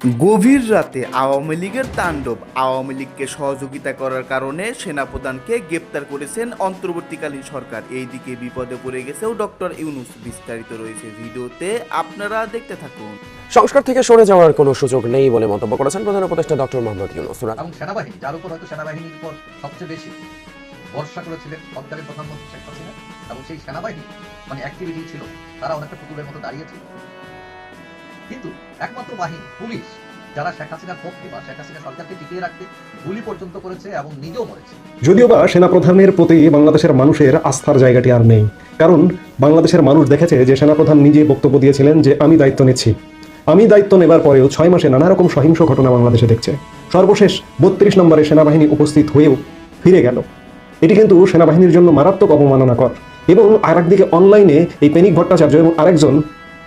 গভীর রাতে আওয়ামী লীগের তাণ্ডব আওয়ামী লীগকে সহযোগিতা করার কারণে সেনাপ্রধানকে গ্রেপ্তার করেছেন অন্তর্বর্তীকালীন সরকার। এইদিকে বিপদে পড়ে গেছেও ডক্টর ইউনুস। বিস্তারিত রয়েছে ভিডিওতে আপনারা দেখতে থাকুন। সংস্কার থেকে সরে যাওয়ার কোনো সুযোগ নেই বলে মন্তব্য করেছেন প্রধান উপদেষ্টা ডক্টর মোহাম্মদ ইউনুস। এবং সেনাবাহিনী যার উপর হয়তো সেনাবাহিনীর উপর সবচেয়ে বেশি ভরসা করেছিলেন তৎকালীন প্রধানমন্ত্রী শেখ হাসিনা এবং সেই সেনাবাহিনী মানে অ্যাক্টিভিটি ছিল তারা অনেকটা পুতুলের মতো দাঁড়িয়েছিল কিন্তু একমাত্র বাহিনী, পুলিশ, যারা শেখ হাসিনার পক্ষে বা শেখ হাসিনা সরকারকে টিকিয়ে রাখতে গুলি পর্যন্ত করেছে এবং নিজেও মরেছে। যদিও বা সেনাপ্রধানের প্রতি বাংলাদেশের মানুষের আস্থার জায়গাটি আর নেই, কারণ বাংলাদেশের মানুষ দেখেছে যে সেনাপ্রধান নিজে বক্তব্য দিয়েছিলেন যে, আমি দায়িত্ব নিচ্ছি। আমি দায়িত্ব নেবার পরেও ছয় মাসে নানা রকম সহিংস ঘটনা বাংলাদেশে দেখছে। সর্বশেষ বত্রিশ নম্বরে সেনাবাহিনী উপস্থিত হয়েও ফিরে গেল। এটি কিন্তু সেনাবাহিনীর জন্য মারাত্মক অবমাননাকর এবং আর একদিকে অনলাইনে এই পেনিক ভট্টাচার্য এবং আরেকজন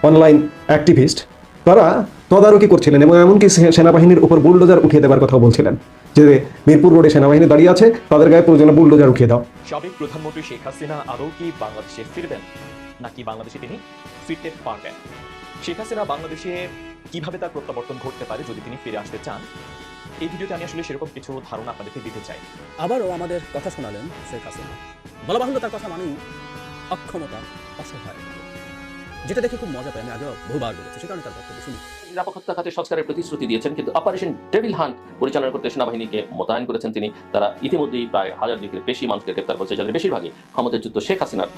অনলাইন অ্যাক্টিভিস্ট তারা তদারকি করছিলেন এবং এমনকি সেনাবাহিনীর উপর বুলডোজার উঠিয়ে দেবার কথাও বলছিলেন যে মিরপুর রোডে সেনাবাহিনী দাঁড়িয়ে আছে তাদের গায়ে প্রয়োজনে বুলডোজার উঠিয়ে দাও। সাবেক প্রধানমন্ত্রী শেখ হাসিনা আদৌ কি বাংলাদেশে ফিরবেন? নাকি বাংলাদেশে তিনি ফিরতে পারবেন? শেখ হাসিনা বাংলাদেশে কীভাবে তার প্রত্যাবর্তন ঘটতে পারে যদি তিনি ফিরে আসতে চান? এই ভিডিওতে আমি আসলে সেরকম কিছু ধারণা আপনাদেরকে দিতে চাই। আবারও আমাদের কথা শোনালেন শেখ হাসিনা। বলা বাহুল্য তার কথা মানেই অক্ষমতা অসহায়। যেটা দেখে খুব মজা পাই আমি আগেও বহুবার বলেছি সে কারণে তার বক্তব্য শুনি। নিরাপত্তা খাতে সংস্কারের প্রতিশ্রুতি দিয়েছেন, কিন্তু অপারেশন ডেভিল হান্ট পরিচালনা করতে সেনাবাহিনীকে মোতায়েন করেছেন তিনি। তারা ইতিমধ্যেই প্রায় হাজার দিকের বেশি মানুষকে গ্রেপ্তার করেছে, যাদের বেশিরভাগই ক্ষমতাচ্যুত শেখ হাসিনার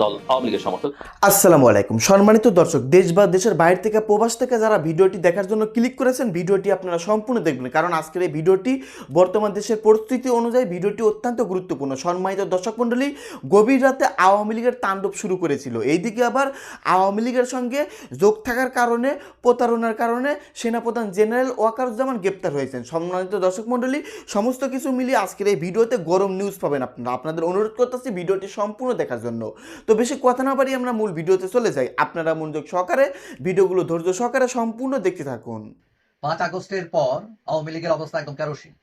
দল আওয়ামী লীগের সমর্থক। আসসালামু আলাইকুম। সম্মানিত দর্শক, দেশ বা দেশের বাইরে থেকে, প্রবাস থেকে যারা ভিডিওটি দেখার জন্য ক্লিক করেছেন, ভিডিওটি আপনারা সম্পূর্ণ দেখবেন, কারণ আজকের এই ভিডিওটি বর্তমান দেশের পরিস্থিতি অনুযায়ী ভিডিওটি অত্যন্ত গুরুত্বপূর্ণ। সম্মানিত দর্শক মণ্ডলী, গভীর রাতে আওয়ামী লীগের তাণ্ডব শুরু করেছিল। এইদিকে আবার আওয়ামী লীগের সঙ্গে যোগ থাকার কারণে প্রতারণার কারণে সেনাপ্রধান জেনারেল ওয়াকারুজ্জামান গ্রেপ্তার হয়েছেন। সম্মানিত দর্শক মণ্ডলী, সমস্ত কিছু মিলিয়ে আজকের এই ভিডিওতে গরম নিউজ পাবেন আপনারা। আপনাদের অনুরোধ করতেছি ভিডিওটি সম্পূর্ণ দেখার জন্য। তো বেশি কথা না পারি আমরা মূল ভিডিওতে চলে যাই। আপনারা মনোযোগ সহকারে ভিডিওগুলো ধৈর্য সহকারে সম্পূর্ণ দেখতে থাকুন। পাঁচ আগস্টের পর আওয়ামী লীগের অবস্থা একদম কেরোসিন।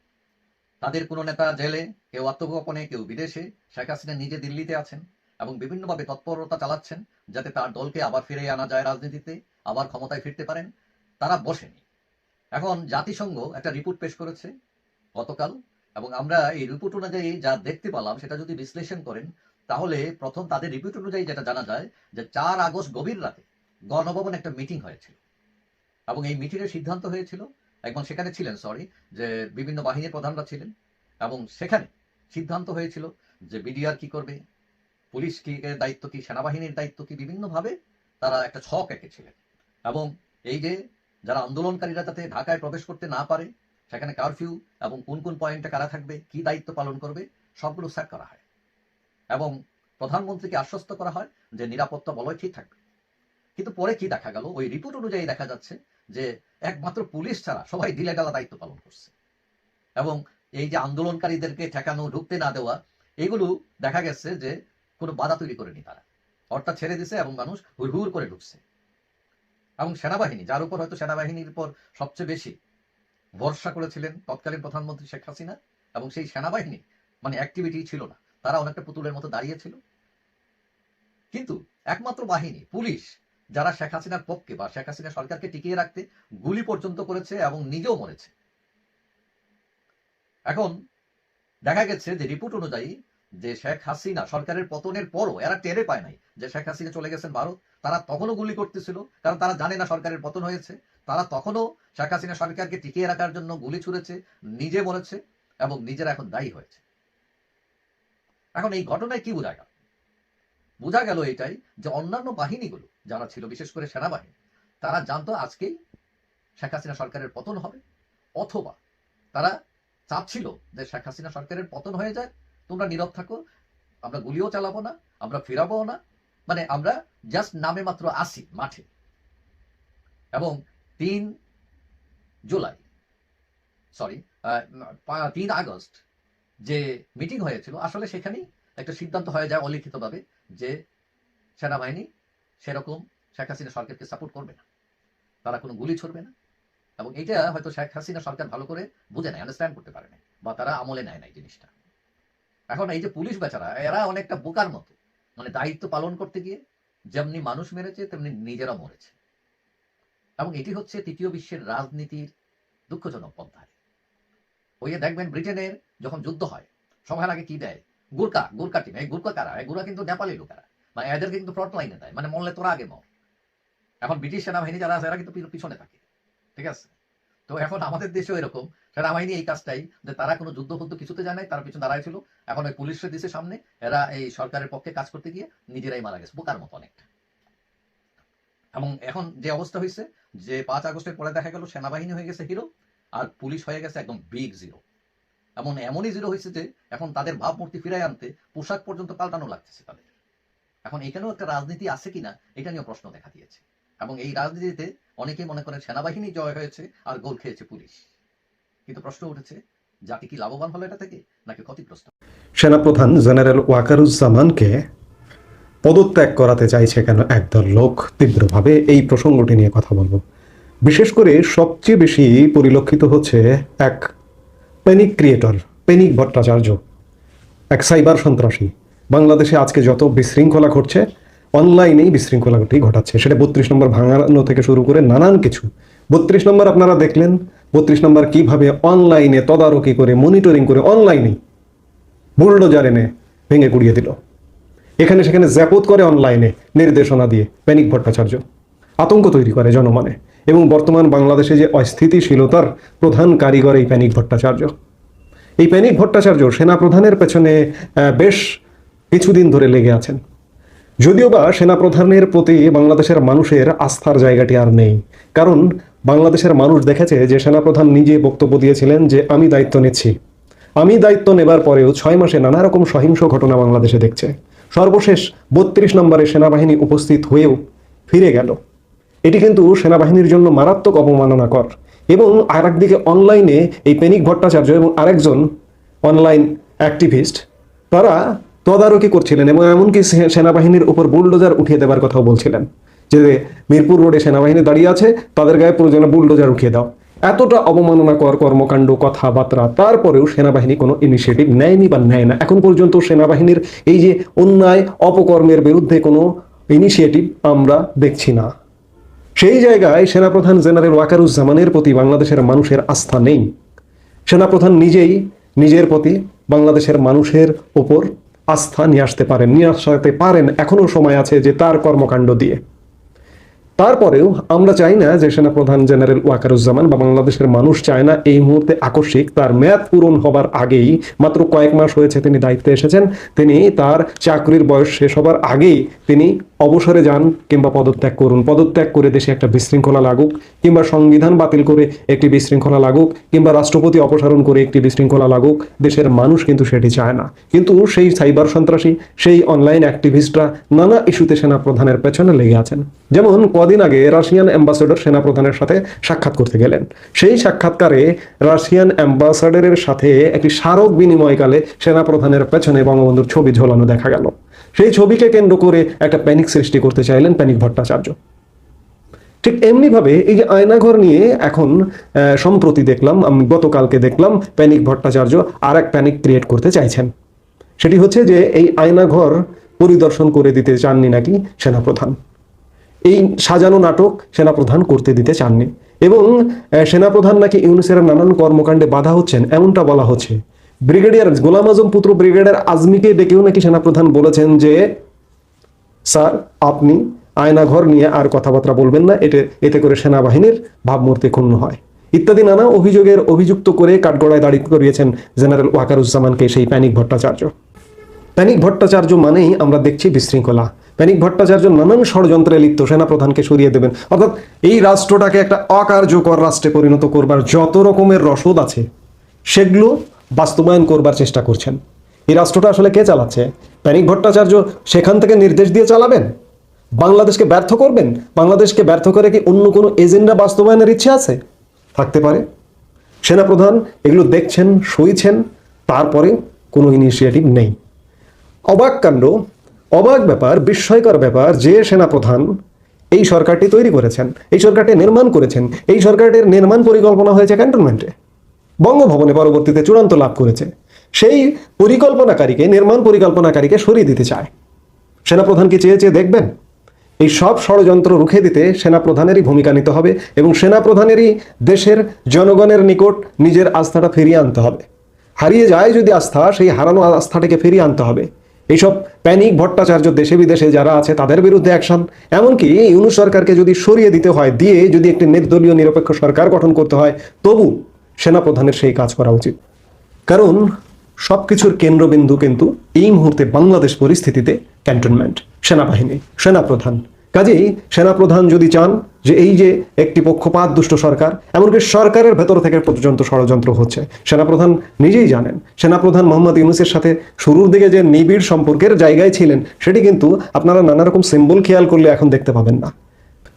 তাদের কোনো নেতা জেলে, কেউ আত্মগোপনে, কেউ বিদেশে। শেখ হাসিনা নিজে দিল্লিতে আছেন এবং বিভিন্নভাবে তৎপরতা চালাচ্ছেন যাতে তার দলকে আবার ফিরে আনা যায় রাজনীতিতে, আবার ক্ষমতায় ফিরতে পারেন। তারা বসেনি। এখন জাতিসংঘ একটা রিপোর্ট পেশ করেছে গতকাল, এবং আমরা এই রিপোর্ট অনুযায়ী যা দেখতে পেলাম সেটা যদি বিশ্লেষণ করেন, তাহলে প্রথম তাদের রিপোর্ট অনুযায়ী যেটা জানা যায় যে চার আগস্ট গভীর রাতে গণভবন একটা মিটিং হয়েছিল। এবং এই মিটিংয়ের সিদ্ধান্ত হয়েছিল এবং সেখানে ছিলেন সরি যে বিভিন্ন বাহিনীর প্রধানরা ছিলেন, এবং সেখানে সিদ্ধান্ত হয়েছিল যে বিডিআর কি করবে, পুলিশ কি দায়িত্ব কি, সেনাবাহিনীর দায়িত্ব কি, বিভিন্নভাবে তারা একটা ছক এঁকেছিলেন। এবং এই যে যারা আন্দোলনকারীরা যাতে ঢাকায় প্রবেশ করতে না পারে, সেখানে কারফিউ এবং কোন কোন পয়েন্টে কারা থাকবে, কি দায়িত্ব পালন করবে, সবগুলো সেট করা হয়। এবং প্রধানমন্ত্রীকে আশ্বস্ত করা হয় যে নিরাপত্তা বলয় ঠিক থাকবে। কিন্তু পরে কি দেখা গেল? ওই রিপোর্ট অনুযায়ী দেখা যাচ্ছে যে একমাত্র পুলিশ ছাড়া সবাই দিলে ডালা দায়িত্ব পালন করছে। এবং এই যে আন্দোলনকারীদেরকে ঠেকানো, ঢুকতে না দেওয়া, এগুলো দেখা গেছে যে কোনো বাধা তৈরি করেনি তারা। অর্থাৎ ছেড়ে দিছে এবং মানুষ হুড় হুড় করে ঢুকছে। এবং সেনাবাহিনী, যার উপর হয়তো সেনাবাহিনীর উপর সবচেয়ে বেশি ভরসা করেছিলেন তৎকালীন প্রধানমন্ত্রী শেখ হাসিনা এবং সেই সেনাবাহিনী মানে অ্যাক্টিভিটি ছিল না। তারা অনেকটা পুতুলের মতো দাঁড়িয়েছিল। কিন্তু একমাত্র বাহিনী, পুলিশ, যারা শেখ হাসিনার পক্ষে বা শেখ হাসিনা সরকারকে টিকিয়ে রাখতে গুলি পর্যন্ত করেছে এবং নিজেও মরেছে। এখন দেখা গেছে যে রিপোর্ট অনুযায়ী যে শেখ হাসিনা সরকারের পতনের পরও এরা টেরে পায় নাই যে শেখ হাসিনা চলে গেছেন ভারত, তারা তখনও গুলি করতেছিল, কারণ তারা জানে না সরকারের পতন হয়েছে, তারা তখনও শেখ হাসিনা সরকারকে টিকিয়ে রাখার জন্য গুলি ছুড়েছে, নিজে মরেছে এবং নিজেরা এখন দায়ী হয়েছে। এখন এই ঘটনায় কি বোঝা গেল? বোঝা গেল এটাই যে অন্যান্য বাহিনীগুলো, যারা ছিল, বিশেষ করে সেনাবাহিনী, তারা জানতো আজকেই শেখ হাসিনা সরকারের পতন হবে, অথবা তারা চাচ্ছিল যে শেখ হাসিনা সরকারের পতন হয়ে যায় তোমরা নীরব থাকো, আমরা গুলিও চালাবো না, আমরা ফেরাবো না মানে আমরা জাস্ট নামে মাত্র আসি মাঠে। এবং তিন জুলাই সরি তিন আগস্ট যে মিটিং হয়েছিল, আসলে সেখানেই একটা সিদ্ধান্ত হয়ে যায় অলিখিতভাবে যে সেনাবাহিনী সেরকম শেখ হাসিনা সরকারকে সাপোর্ট করবে না। তারা কোনো গুলি ছড়বে না। এবং এটা হয়তো শেখ হাসিনা সরকার ভালো করে বুঝে নেয় আন্ডারস্ট্যান্ড করতে পারে না বা তারা আমলে নেয় না এই জিনিসটা। এখন এই যে পুলিশ বেচারা, এরা অনেকটা বোকার মতো। মানে দায়িত্ব পালন করতে গিয়ে যেমনি মানুষ মেরেছে, তেমনি নিজেরা মরেছে। এবং এটি হচ্ছে তৃতীয় বিশ্বের রাজনীতির দুঃখজনক পন্থায়। ওই দেখবেন ব্রিটেনের যখন যুদ্ধ হয়, সবার আগে কি দেয়? গুরকা গুরকা টিম। এই গুরকা কারা? এই গুরকা কিন্তু নেপালি লোকেরা। মানে এদেরকে কিন্তু ফ্রন্ট লাইনে দেয়। মানে মরলে তোরা আগে মর। এখন ব্রিটিশ সেনাবাহিনী যারা আছে, এরা কিন্তু পিছনে থাকে। ঠিক আছে? তো এখন আমাদের দেশেও এরকম। সেনাবাহিনী এই কাজটাই, যে তারা কোনো যুদ্ধ ফুদ্ধ কিছুতে নাই, তারা পিছনে দাঁড়ায় ছিল। এখন ওই পুলিশের দিছে সামনে, এরা এই সরকারের পক্ষে কাজ করতে গিয়ে নিজেরাই মারা গেছে, বোকার মতো অনেকটা। এবং এখন যে অবস্থা হয়েছে যে পাঁচ আগস্টের পরে দেখা গেল সেনাবাহিনী হয়ে গেছে হিরো, আর পুলিশ হয়ে গেছে একদম বিগ জিরো এমন এমনই জিরো হয়েছে যে, এখন তাদের ভাবমূর্তি ফিরাই আনতে পোশাক পর্যন্ত পাল্টানো লাগতেছে তাদের। এখন এখানেও একটা রাজনীতি আছে কিনা, এটা নিয়ে প্রশ্ন দেখা দিয়েছে। এবং এই রাজনীতিতে অনেকেই মনে করেন সেনাবাহিনী জয় হয়েছে আর গোল খেয়েছে পুলিশ। কিন্তু প্রশ্ন উঠেছে, জাতি কি লাভবান হলো এটা থেকে নাকি ক্ষতিগ্রস্ত? সেনাপ্রধান জেনারেল ওয়াকারুজ্জামানকে পদত্যাগ করাতে চাইছে কেন একদল লোক? তীব্রভাবে এই প্রসঙ্গটি নিয়ে কথা বলব। বিশেষ করে সবচেয়ে বেশি পরিলক্ষিত হচ্ছে এক প্যানিক ক্রিয়েটর প্যানিক ভট্টাচার্য। এক সাইবার সন্ত্রাসী। বাংলাদেশে আজকে যত বিশৃঙ্খলা ঘটছে অনলাইনেই বিশৃঙ্খলাটি ঘটাচ্ছে। সেটা বত্রিশ নম্বর ভাঙানো থেকে শুরু করে নানান কিছু। বত্রিশ নম্বর আপনারা দেখলেন, বত্রিশ নম্বর কীভাবে অনলাইনে তদারকি করে, মনিটরিং করে অনলাইনে বুলডোজার এনে ভেঙে কুড়িয়ে দিল। এখানে সেখানে জ্যাপত করে অনলাইনে নির্দেশনা দিয়ে প্যানিক ভট্টাচার্য। আতঙ্ক তৈরি করে জনমনে। এবং বর্তমান বাংলাদেশে যে অস্থিতিশীলতার প্রধান কারিগর এই প্যানিক ভট্টাচার্য। এই প্যানিক ভট্টাচার্য সেনাপ্রধানের পেছনে বেশ কিছুদিন ধরে লেগে আছেন। যদিও বা সেনাপ্রধানের প্রতি বাংলাদেশের মানুষের আস্থার জায়গাটি আর নেই। কারণ বাংলাদেশের মানুষ দেখেছে যে সেনাপ্রধান নিজে বক্তব্য দিয়েছিলেন যে, আমি দায়িত্ব নিচ্ছি। আমি দায়িত্ব নেবার পরেও ছয় মাসে নানা রকম সহিংস ঘটনা বাংলাদেশে দেখছে। সর্বশেষ বত্রিশ নম্বরে সেনাবাহিনী উপস্থিত হয়েও ফিরে গেল। এটি কিন্তু সেনাবাহিনীর জন্য মারাত্মক অবমাননাকর এবং আর একদিকে অনলাইনে এই পেনিক ভট্টাচার্য এবং আরেকজন অনলাইন অ্যাক্টিভিস্ট, তারা তদারকি করছিলেন এবং এমনকি সেনাবাহিনীর উপর বুলডোজার উঠিয়ে দেবার কথাও বলছিলেন যে মিরপুর রোডে সেনাবাহিনী দাঁড়িয়ে আছে, তাদের গায়ে প্রয়োজনে বুলডোজার উঠিয়ে দাও। এতটা অবমাননাকর কর্মকাণ্ড, কথাবার্তা, তারপরেও সেনাবাহিনী কোনো ইনিশিয়েটিভ নেয়নি বা নেয় না। এখন পর্যন্ত সেনাবাহিনীর এই যে অন্যায়, অপকর্মের বিরুদ্ধে কোনো ইনিশিয়েটিভ আমরা দেখছি না। সেই জায়গায় সেনাপ্রধান জেনারেল ওয়াকারুজ্জামানের প্রতি বাংলাদেশের মানুষের আস্থা নেই। সেনাপ্রধান নিজেই নিজের প্রতি বাংলাদেশের মানুষের ওপর আস্থা নিয়ে আসতে পারেন নিয়ে আসতে পারেন। এখনও সময় আছে যে তার কর্মকাণ্ড দিয়ে। তারপরেও আমরা চাই না যে সেনাপ্রধান জেনারেল ওয়াকারুজ্জামান বা বাংলাদেশের মানুষ চায় না এই মুহূর্তে আকস্মিক, তার মেয়াদ পূরণ হবার আগেই, মাত্র কয়েক মাস হয়েছে তিনি দায়িত্বে এসেছেন, তিনি তার চাকরির বয়স শেষ হবার আগেই তিনি অবসরে যান কিংবা পদত্যাগ করুন। পদত্যাগ করে দেশে একটা বিশৃঙ্খলা লাগুক, কিংবা সংবিধান বাতিল করে একটি বিশৃঙ্খলা লাগুক, কিংবা রাষ্ট্রপতি অপসারণ করে একটি বিশৃঙ্খলা লাগুক, দেশের মানুষ কিন্তু সেটি চায় না। কিন্তু সেই সাইবার সন্ত্রাসী, সেই অনলাইন অ্যাক্টিভিস্টরা নানা ইস্যুতে সেনাপ্রধানের পেছনে লেগে আছেন। যেমন কদিন আগে রাশিয়ান অ্যাম্বাসেডর সেনাপ্রধানের সাথে সাক্ষাৎ করতে গেলেন। সেই সাক্ষাৎকারে রাশিয়ান অ্যাম্বাসাডারের সাথে একটি স্মারক বিনিময়কালে সেনাপ্রধানের পেছনে বঙ্গবন্ধুর ছবি ঝোলানো দেখা গেল। সেই ছবিকে কেন্দ্র করে একটা প্যানিক সৃষ্টি করতে চাইলেন প্যানিক ভট্টাচার্য। ঠিক এমনিভাবে এই যে আয়নাঘর নিয়ে এখন সম্প্রতি দেখলাম, আমি গতকালকে দেখলাম প্যানিক ভট্টাচার্য আর এক প্যানিক ক্রিয়েট করতে চাইছেন। সেটি হচ্ছে যে এই আয়নাঘর পরিদর্শন করে দিতে চাননি নাকি সেনাপ্রধান। এই সাজানো নাটক সেনাপ্রধান করতে দিতে চাননি এবং সেনাপ্রধান নাকি ইউনিসের নানান কর্মকাণ্ডে বাধা হচ্ছেন এমনটা বলা হচ্ছে। ব্রিগেডিয়ার গোলাম আজম পুত্র ব্রিগেডিয়ার আজমিকে ডেকেও নাকি সেনাপ্রধান বলেছেন যে, স্যার, আপনি আয়নাঘর নিয়ে আর কথাবার্তা বলবেন না, এতে এতে করে সেনাবাহিনীর ভাবমূর্তি ক্ষুণ্ণ হয়। ইত্যাদি নানা অভিযোগের অভিযুক্ত করে কাঠগড়ায় দাঁড়িয়ে করিয়েছেন জেনারেল ওয়াকারুজ্জামানকে সেই প্যানিক ভট্টাচার্য। প্যানিক ভট্টাচার্য মানেই আমরা দেখছি বিশৃঙ্খলা। প্যানিক ভট্টাচার্য নানান ষড়যন্ত্রে লিপ্ত, সেনাপ্রধানকে সরিয়ে দেবেন। অর্থাৎ এই রাষ্ট্রটাকে একটা অকার্যকর রাষ্ট্রে পরিণত করবার যত রকমের রসদ আছে, সেগুলো বাস্তবায়ন করবার চেষ্টা করছেন। এই রাষ্ট্রটা আসলে কে চালাচ্ছে? প্যানিক ভট্টাচার্য সেখান থেকে নির্দেশ দিয়ে চালাবেন? বাংলাদেশকে ব্যর্থ করবেন? বাংলাদেশকে ব্যর্থ করে কি অন্য কোনো এজেন্ডা বাস্তবায়নের ইচ্ছে আছে? থাকতে পারে। সেনাপ্রধান এগুলো দেখছেন, সইছেন, তারপরে কোনো ইনিশিয়েটিভ নেই। অবাক কাণ্ড অবাক ব্যাপার, বিস্ময়কর ব্যাপার যে সেনাপ্রধান এই সরকারটি তৈরি করেছেন, এই সরকারটি নির্মাণ করেছেন, এই সরকারটির নির্মাণ পরিকল্পনা হয়েছে ক্যান্টনমেন্টে। বঙ্গভবনে পরবর্তীতে চূড়ান্ত লাভ করেছে। সেই পরিকল্পনাকারীকে, নির্মাণ পরিকল্পনাকারীকে সরিয়ে দিতে চায়। সেনাপ্রধান কি চেয়ে চেয়ে দেখবেন? এই সব ষড়যন্ত্র রুখে দিতে সেনাপ্রধানেরই ভূমিকা নিতে হবে এবং সেনাপ্রধানেরই দেশের জনগণের নিকট নিজের আস্থাটা ফিরিয়ে আনতে হবে। হারিয়ে যায় যদি আস্থা, সেই হারানো আস্থাটাকে ফিরিয়ে আনতে হবে। এইসব প্যানিক ভট্টাচার্য দেশে বিদেশে যারা আছে, তাদের বিরুদ্ধে অ্যাকশন এমনকি ইউনু সরকারকে যদি সরিয়ে দিতে হয়, দিয়ে যদি একটি নির্দলীয় নিরপেক্ষ সরকার গঠন করতে হয়, তবু সেনাপ্রধানের সেই কাজ করা উচিত। কারণ সব কিছুর কেন্দ্রবিন্দু কিন্তু এই মুহূর্তে বাংলাদেশ পরিস্থিতিতে ক্যান্টনমেন্ট সেনাবাহিনী, সেনাপ্রধান। কাজেই সেনাপ্রধান যদি চান যে এই যে একটি পক্ষপাত দুষ্ট সরকার, এমনকি সরকারের ভেতর থেকে পর্যন্ত ষড়যন্ত্র হচ্ছে, সেনাপ্রধান নিজেই জানেন, সেনাপ্রধান মোহাম্মদ ইউনুসের সাথে শুরুর দিকে যে নিবিড় সম্পর্কের জায়গায় ছিলেন, সেটি কিন্তু আপনারা নানা রকম সিম্বল খেয়াল করলে এখন দেখতে পাবেন না।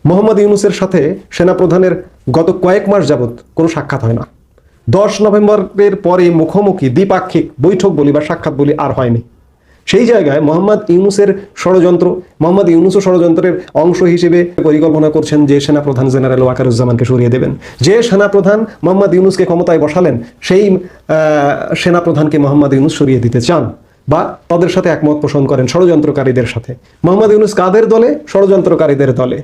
মোহাম্মদ ইউনুসের সাথে সেনাপ্রধানের গত কয়েক মাস যাবৎ কোনো সাক্ষাৎ হয় না। দশ নভেম্বরের পরে মুখোমুখি দ্বিপাক্ষিক বৈঠক বলি বা সাক্ষাৎ বলি আর হয়নি। সেই জায়গায় মোহাম্মদ ইউনুসের ষড়যন্ত্র, মোহাম্মদ ইউনুসও ষড়যন্ত্রের অংশ হিসেবে পরিকল্পনা করছেন যে সেনাপ্রধান জেনারেল ওয়াকারুজ্জামানকে সরিয়ে দেবেন। যে সেনাপ্রধান মোহাম্মদ ইউনুসকে ক্ষমতায় বসালেন, সেই সেনাপ্রধানকে মোহাম্মদ ইউনুস সরিয়ে দিতে চান বা তাদের সাথে একমত পোষণ করেন ষড়যন্ত্রকারীদের সাথে। মোহাম্মদ ইউনুস কাদের দলে? ষড়যন্ত্রকারীদের দলে।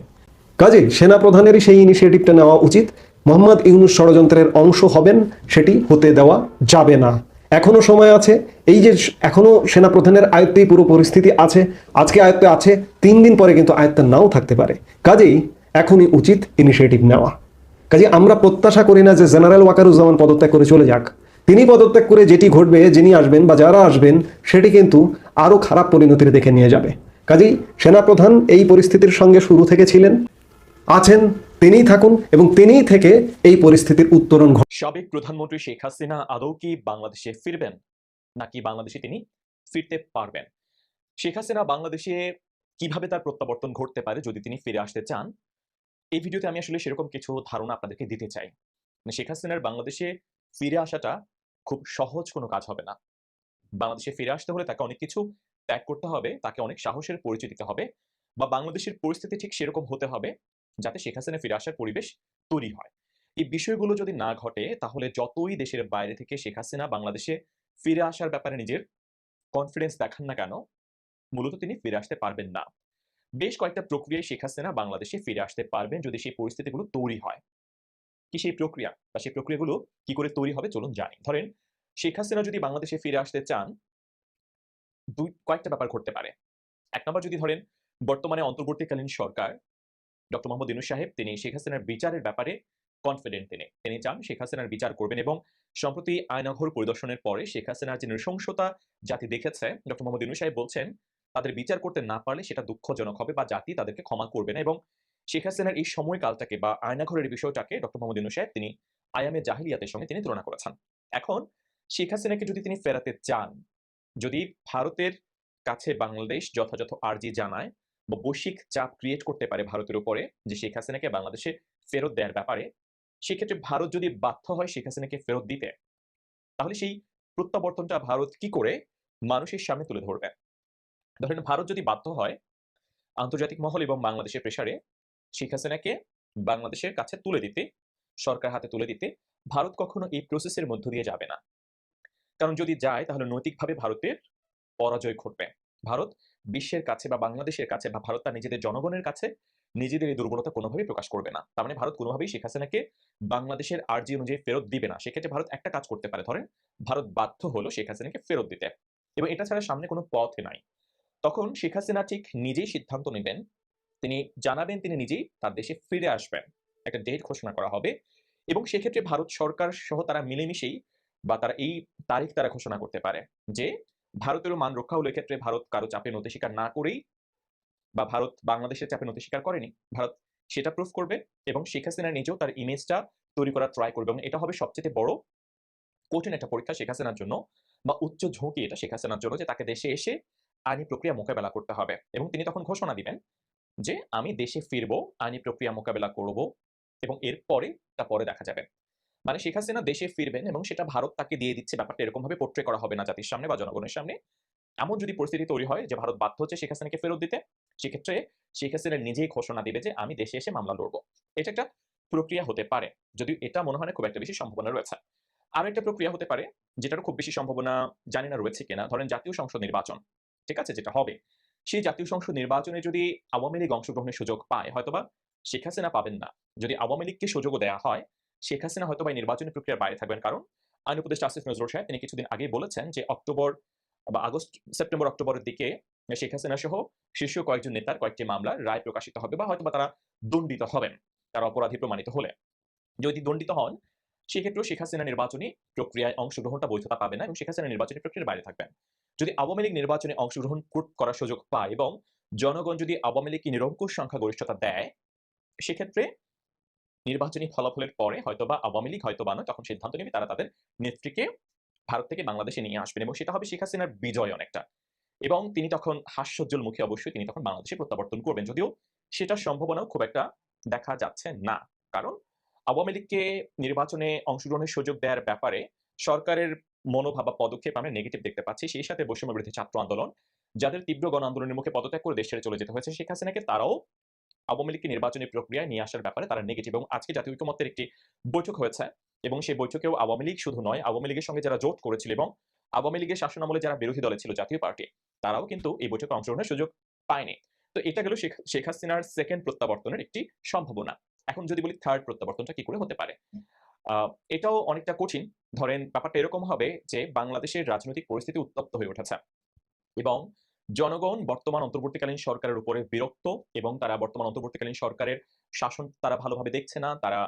কাজেই সেনাপ্রধানেরই সেই ইনিশিয়েটিভটা নেওয়া উচিত। মোহাম্মদ ইউনুস ষড়যন্ত্রের অংশ হবেন, সেটি হতে দেওয়া যাবে না। এখনও সময় আছে। এই যে এখনও সেনাপ্রধানের আয়ত্তেই পুরো পরিস্থিতি আছে। আজকে আয়ত্তে আছে, তিন দিন পরে কিন্তু আয়ত্তে নাও থাকতে পারে। কাজেই এখনই উচিত ইনিশিয়েটিভ নেওয়া। কাজে আমরা প্রত্যাশা করি না যে জেনারেল ওয়াকারুজ্জামান পদত্যাগ করে চলে যাক। তিনি পদত্যাগ করে যেটি ঘটবে, যিনি আসবেন বা যারা আসবেন, সেটি কিন্তু আরও খারাপ পরিণতির দেখে নিয়ে যাবে। কাজেই সেনাপ্রধান এই পরিস্থিতির সঙ্গে শুরু থেকে ছিলেন আছেন, তিনিই থাকুন এবং তিনিই থেকে এই পরিস্থিতির উত্তরণ সাবেক প্রধানমন্ত্রী শেখ হাসিনা আদৌ কি বাংলাদেশে ফিরবেন? নাকি বাংলাদেশে তিনি ফিরতে পারবেন? শেখ হাসিনা বাংলাদেশে কীভাবে তার প্রত্যাবর্তন ঘটতে পারে যদি তিনি ফিরে আসতে চান? এই ভিডিওতে আমি আসলে সেরকম কিছু ধারণা আপনাদেরকে দিতে চাই। মানে শেখ হাসিনার বাংলাদেশে ফিরে আসাটা খুব সহজ কোনো কাজ হবে না। বাংলাদেশে ফিরে আসতে হলে তাকে অনেক কিছু ত্যাগ করতে হবে, তাকে অনেক সাহসের পরিচয় দিতে হবে বা বাংলাদেশের পরিস্থিতি ঠিক সেরকম হতে হবে যাতে শেখ হাসিনা ফিরে আসার পরিবেশ তৈরি হয়। এই বিষয়গুলো যদি না ঘটে, তাহলে যতই দেশের বাইরে থেকে শেখ হাসিনা বাংলাদেশে ফিরে আসার ব্যাপারে নিজের কনফিডেন্স দেখান না কেন, মূলত তিনি ফিরে আসতে পারবেন না। বেশ কয়েকটা প্রক্রিয়ায় শেখ হাসিনা বাংলাদেশে ফিরে আসতে পারবেন যদি সেই পরিস্থিতিগুলো তৈরি হয়। কি সেই প্রক্রিয়া বা সেই প্রক্রিয়াগুলো কি করে তৈরি হবে চলুন জানি। ধরেন, শেখ হাসিনা যদি বাংলাদেশে ফিরে আসতে চান, দুই, কয়েকটা ব্যাপার ঘটতে পারে। এক নম্বর যদি ধরেন, বর্তমানে অন্তর্বর্তীকালীন সরকার ডক্টর মোহাম্মদ ইউনুস সাহেব, তিনি শেখ হাসিনার বিচারের ব্যাপারে কনফিডেন্ট তিনি। তিনি চান শেখ হাসিনার বিচার করবেন এবং সম্প্রতি আয়নাঘর পরিদর্শনের পরে শেখ হাসিনার যে নৃশংসতা জাতি দেখেছে, ডক্টর মোহাম্মদ ইউনুস সাহেব বলছেন, তাদের বিচার করতে না পারলে সেটা দুঃখজনক হবে বা জাতি তাদেরকে ক্ষমা করবে না এবং শেখ হাসিনার এই সময়কালটাকে বা আয়নাঘরের বিষয়টাকে ডক্টর মোহাম্মদ ইউনুস সাহেব তিনি আয়ামে জাহিলিয়াতের সঙ্গে তিনি তুলনা করেছেন। এখন শেখ হাসিনাকে যদি তিনি ফেরাতে চান, যদি ভারতের কাছে বাংলাদেশ যথাযথ আর্জি জানায় বৈশ্বিক চাপ ক্রিয়েট করতে পারে ভারতের উপরে যে শেখ হাসিনাকে বাংলাদেশে ফেরত দেওয়ার ব্যাপারে, সেক্ষেত্রে ভারত যদি বাধ্য হয় শেখ হাসিনাকে ফেরত দিতে, তাহলে সেই প্রত্যাবর্তনটা ভারত কি করে? মানুষের সামনে তুলে ধরবে। ধরেন ভারত যদি বাধ্য হয় আন্তর্জাতিক মহল এবং বাংলাদেশের প্রেসারে শেখ হাসিনাকে বাংলাদেশের কাছে তুলে দিতে, সরকার হাতে তুলে দিতে, ভারত কখনো এই প্রসেসের মধ্য দিয়ে যাবে না। কারণ যদি যায় তাহলে নৈতিকভাবে ভারতের পরাজয় ঘটবে। ভারত বিশ্বের কাছে বা বাংলাদেশের কাছে বা ভারত তার নিজেদের জনগণের কাছে নিজেদের এই দুর্বলতা কোনোভাবেই প্রকাশ করবে না। তার মানে ভারত কোনোভাবেই শেখ হাসিনাকে বাংলাদেশের আর্জি অনুযায়ী ফেরত দিবে না। সেক্ষেত্রে ভারত একটা কাজ করতে পারে, ধরেন ভারত বাধ্য হলো শেখ হাসিনাকে ফেরত দিতে। এবং এটা ছাড়া সামনে কোনো পথ নাই। তখন শেখ হাসিনা ঠিক নিজেই সিদ্ধান্ত নেবেন, তিনি জানাবেন, তিনি নিজেই তার দেশে ফিরে আসবেন। একটা ডেট ঘোষণা করা হবে। এবং সেক্ষেত্রে ভারত সরকার সহ তারা মিলেমিশেই বা তারা এই তারিখ তারা ঘোষণা করতে পারে যে ভারতেরও মান রক্ষা হলো এক্ষেত্রে ভারত কারও চাপে নথি স্বীকার না করেই বা ভারত বাংলাদেশের চাপে নথি স্বীকার করেনি। ভারত সেটা প্রুফ করবে এবং শেখ হাসিনা নিজেও তার ইমেজটা তৈরি করার ট্রাই করবে এবং এটা হবে সবচেয়ে বড় কঠিন একটা পরীক্ষা শেখ হাসিনার জন্য বা উচ্চ ঝুঁকি এটা শেখ হাসিনার জন্য যে তাকে দেশে এসে আইনি প্রক্রিয়া মোকাবেলা করতে হবে এবং তিনি তখন ঘোষণা দিবেন যে আমি দেশে ফিরবো, আইনি প্রক্রিয়া মোকাবেলা করব এবং এরপরে তা পরে দেখা যাবে। মানে শেখ হাসিনা দেশে ফিরবেন এবং সেটা ভারত তাকে দিয়ে দিচ্ছে, ব্যাপারটা এরকম ভাবে পোট্রে করা হবে না জাতির সামনে বা জনগণের সামনে। এমন যদি পরিস্থিতি তৈরি হয় যে ভারত বাধ্য হচ্ছে শেখ হাসিনাকে ফেরত দিতে, সেক্ষেত্রে শেখ হাসিনা নিজেই ঘোষণা দিবে যে আমি দেশে এসে মামলা লড়বো। এটা একটা প্রক্রিয়া হতে পারে, যদিও এটা মনে হয় খুব একটা বেশি সম্ভাবনা রয়েছে। আর একটা প্রক্রিয়া হতে পারে যেটার খুব বেশি সম্ভাবনা জানি না রয়েছে কিনা। ধরেন জাতীয় সংসদ নির্বাচন, ঠিক আছে? যেটা হবে। সেই জাতীয় সংসদ নির্বাচনে যদি আওয়ামী লীগ অংশগ্রহণের সুযোগ পায়, হয়তোবা শেখ হাসিনা পাবেন না। যদি আওয়ামী লীগকে সুযোগও দেওয়া হয় শেখ হাসিনা হয়তো বা নির্বাচনী প্রক্রিয়ার বাইরে থাকবেন। কারণ আইন উপদেষ্টা আসিফ নজরুল সাহেব, তিনি কিছুদিন আগে বলেছেন যে অক্টোবর বা আগস্ট, সেপ্টেম্বর, অক্টোবরের দিকে শেখ হাসিনা সহ শীর্ষ কয়েকজন নেতার কয়েকটি মামলার রায় প্রকাশিত হবে বা হয়তো বা তারা দণ্ডিত হবেন, তারা অপরাধী প্রমাণিত হলে। যদি দণ্ডিত হন, সেক্ষেত্রেও শেখ হাসিনা নির্বাচনী প্রক্রিয়ায় অংশগ্রহণটা বৈধতা পাবে না এবং শেখ হাসিনা নির্বাচনী প্রক্রিয়ার বাইরে থাকবেন। যদি আওয়ামী লীগ নির্বাচনে অংশগ্রহণ করার সুযোগ পায় এবং জনগণ যদি আওয়ামী লীগকে নিরঙ্কুশ সংখ্যা গরিষ্ঠতা দেয়, সেক্ষেত্রে নির্বাচনী ফলাফলের পরে হয়তোবা আওয়ামী লীগ হয়তো বা নয়, তখন সিদ্ধান্ত নেবে তারা তাদের নেত্রীকে ভারত থেকে বাংলাদেশে নিয়ে আসবেন এবং সেটা হবে শেখ হাসিনার বিজয় অনেকটা। এবং তিনি তখন হাস্যোজ্জ্বল মুখে অবশ্যই তিনি তখন বাংলাদেশে প্রত্যাবর্তন করবেন, যদিও সেটার সম্ভাবনাও খুব একটা দেখা যাচ্ছে না। কারণ আওয়ামী লীগকে নির্বাচনে অংশগ্রহণের সুযোগ দেওয়ার ব্যাপারে সরকারের মনোভাব বা পদক্ষেপ আমরা নেগেটিভ দেখতে পাচ্ছি। সেই সাথে বৈষম্য বিরোধী ছাত্র আন্দোলন, যাদের তীব্র গণ আন্দোলনের মুখে পদত্যাগ করে দেশ ছেড়ে চলে যেতে হয়েছে শেখ হাসিনাকে, তারাও আওয়ামী লীগকে নির্বাচনী প্রক্রিয়ায় নিয়ে আসার ব্যাপারে তারা নেগেটিভ এবং আজকে জাতীয় ঐক্যমত্যের একটি বৈঠক হয়েছে এবং সেই বৈঠকেও আওয়ামী লীগ শুধু নয়, আওয়ামী লীগের সঙ্গে যারা জোট করেছিল এবং আওয়ামী লীগের শাসন আমলে যারা বিরোধী দলে ছিল জাতীয় পার্টি, তারাও কিন্তু এই বৈঠকে অংশগ্রহণের সুযোগ পায়নি। তো এটা গেল শেখ হাসিনার সেকেন্ড প্রত্যাবর্তনের একটি সম্ভাবনা। এখন যদি বলি থার্ড প্রত্যাবর্তনটা কি করে হতে পারে? এটাও অনেকটা কঠিন। ধরেন ব্যাপারটা এরকম হবে যে বাংলাদেশের রাজনৈতিক পরিস্থিতি উত্তপ্ত হয়ে উঠেছে এবং জনগণ বর্তমান অন্তর্বর্তীকালীন সরকারের উপরে বিরক্ত এবং তারা বর্তমান অন্তর্বর্তীকালীন সরকারের শাসন তারা ভালোভাবে দেখছে না, তারা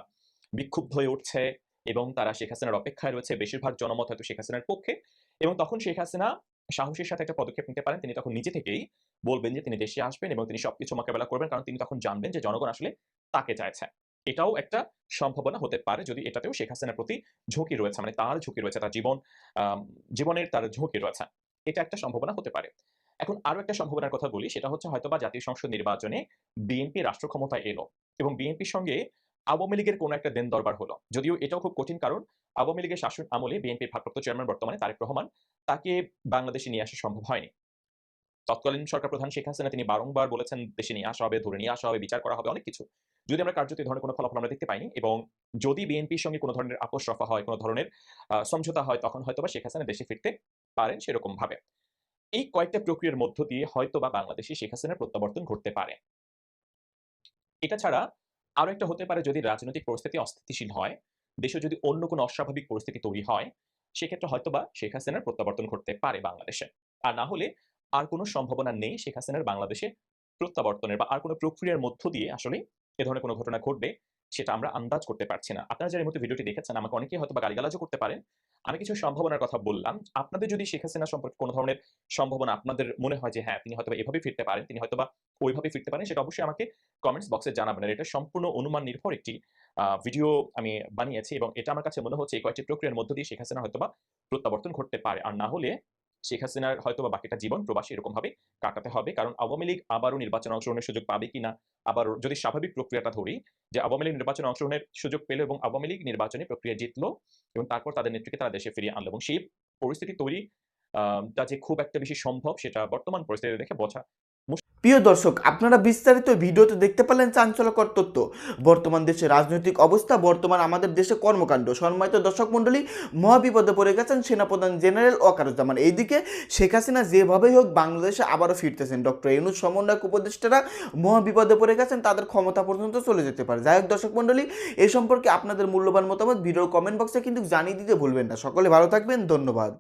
বিক্ষুব্ধ হয়ে উঠছে এবং তারা শেখ হাসিনার অপেক্ষায় রয়েছে, বেশিরভাগ জনমত হয়তো শেখ হাসিনার পক্ষে এবং তখন শেখ হাসিনা সাহসের সাথে একটা পদক্ষেপ নিতে পারেন। তিনি তখন নিজে থেকেই বলবেন যে তিনি দেশে আসবেন এবং তিনি সবকিছু মোকাবেলা করবেন কারণ তিনি তখন জানবেন যে জনগণ আসলে তাকে চাইছে। এটাও একটা সম্ভাবনা হতে পারে যদি এটাতেও শেখ হাসিনার প্রতি ঝুঁকি রয়েছে মানে তার ঝুঁকি রয়েছে, তার জীবন জীবনের তার ঝুঁকি রয়েছে। এটা একটা সম্ভাবনা হতে পারে। এখন আরও একটা সম্ভাবনার কথা বলি, সেটা হচ্ছে হয়তোবা জাতীয় সংসদ নির্বাচনে বিএনপি রাষ্ট্র ক্ষমতায় এলো এবং বিএনপির সঙ্গে আওয়ামী লীগের কোনো একটা দেন দরবার হলো। যদিও এটাও খুব কঠিন কারণ আওয়ামী লীগের শাসন আমলে বিএনপির ভারপ্রাপ্ত চেয়ারম্যান বর্তমানে তারেক রহমান তাকে বাংলাদেশে নিয়ে আসা সম্ভব হয়নি। তৎকালীন সরকার প্রধান শেখ হাসিনা, তিনি বারংবার বলেছেন, দেশে নিয়ে আসা হবে, ধরে নিয়ে আসা হবে, বিচার করা হবে, অনেক কিছু। যদি আমরা কার্যত ধরনের কোনো ফলাফল আমরা দেখতে পাইনি এবং যদি বিএনপির সঙ্গে কোনো ধরনের আপোষ রফা হয়, কোনো ধরনের সমঝোতা হয়, তখন হয়তো বা শেখ হাসিনা দেশে ফিরতে পারেন সেরকম ভাবে এই কয়েকটা প্রক্রিয়ার মধ্য দিয়ে হয়তো বা বাংলাদেশে শেখ হাসিনার প্রত্যাবর্তন ঘটতে পারে। এটা ছাড়া আরও একটা হতে পারে যদি রাজনৈতিক পরিস্থিতি অস্থিতিশীল হয়, দেশে যদি অন্য কোনো অস্বাভাবিক পরিস্থিতি তৈরি হয়, সেক্ষেত্রে হয়তোবা শেখ হাসিনার প্রত্যাবর্তন ঘটতে পারে বাংলাদেশে। আর না হলে আর কোনো সম্ভাবনা নেই শেখ হাসিনার বাংলাদেশে প্রত্যাবর্তনের বা আর কোনো প্রক্রিয়ার মধ্য দিয়ে আসলে এ ধরনের কোনো ঘটনা ঘটবে। সেটা আমরা আন্দাজ করতে পারছি না। আপনারা যারা এই মুহূর্তে ভিডিওটি দেখেছেন, আমাকে অনেকেই হয়তো বা গালিগালাজও করতে পারেন। আমি কিছু সম্ভাবনার কথা বললাম। আপনাদের যদি শেখ হাসিনা সম্পর্কে কোনো ধরনের সম্ভাবনা আপনাদের মনে হয় যে হ্যাঁ তিনি হয়তো এভাবে ফিরতে পারেন, তিনি হয়তো বা ওইভাবে ফিরতে পারেন, সেটা অবশ্যই আমাকে কমেন্টস বক্সে জানাবেন। এটা সম্পূর্ণ অনুমান নির্ভর একটি ভিডিও আমি বানিয়েছি এবং এটা আমার কাছে মনে হচ্ছে এই কয়েকটি প্রক্রিয়ার মধ্য দিয়ে শেখ হাসিনা হয়তো বা প্রত্যাবর্তন ঘটতে পারে। আর না হলে শেখ হাসিনার হয়তো বা বাকিটা জীবন প্রবাসী এরকম ভাবে কাটাতে হবে। কারণ আওয়ামী লীগ আবারও নির্বাচনে অংশগ্রহণের সুযোগ পাবে কিনা, আবার যদি স্বাভাবিক প্রক্রিয়াটা ধরি, যে আওয়ামী লীগ নির্বাচনে অংশগ্রহণের সুযোগ পেল এবং আওয়ামী লীগ নির্বাচনে প্রক্রিয়া জিতলো এবং তারপর তাদের নেতৃত্বে তারা দেশে ফিরিয়ে আনলো এবং সেই পরিস্থিতি তৈরি তা যে খুব একটা বেশি সম্ভব সেটা বর্তমান পরিস্থিতি দেখে বোঝা প্রিয় দর্শক, আপনারা বিস্তারিত ভিডিওতে দেখতে পারলেন চাঞ্চল্যকর তথ্য। বর্তমান দেশের রাজনৈতিক অবস্থা, বর্তমান আমাদের দেশে কর্মকাণ্ড। সম্মানিত দর্শক মণ্ডলী, মহাবিপদে পড়ে গেছেন সেনাপ্রধান জেনারেল ওয়াকারুজ্জামান এইদিকে শেখ হাসিনা যেভাবেই হোক বাংলাদেশে আবারও ফিরতেছেন। ডক্টর ইউনুস সমন্বয়ক উপদেষ্টারা মহাবিপদে পড়ে গেছেন, তাদের ক্ষমতা পর্যন্ত চলে যেতে পারে। যাই হোক দর্শক মণ্ডলী, এ সম্পর্কে আপনাদের মূল্যবান মতামত ভিডিওর কমেন্ট বক্সে কিন্তু জানিয়ে দিতে ভুলবেন না। সকলে ভালো থাকবেন, ধন্যবাদ।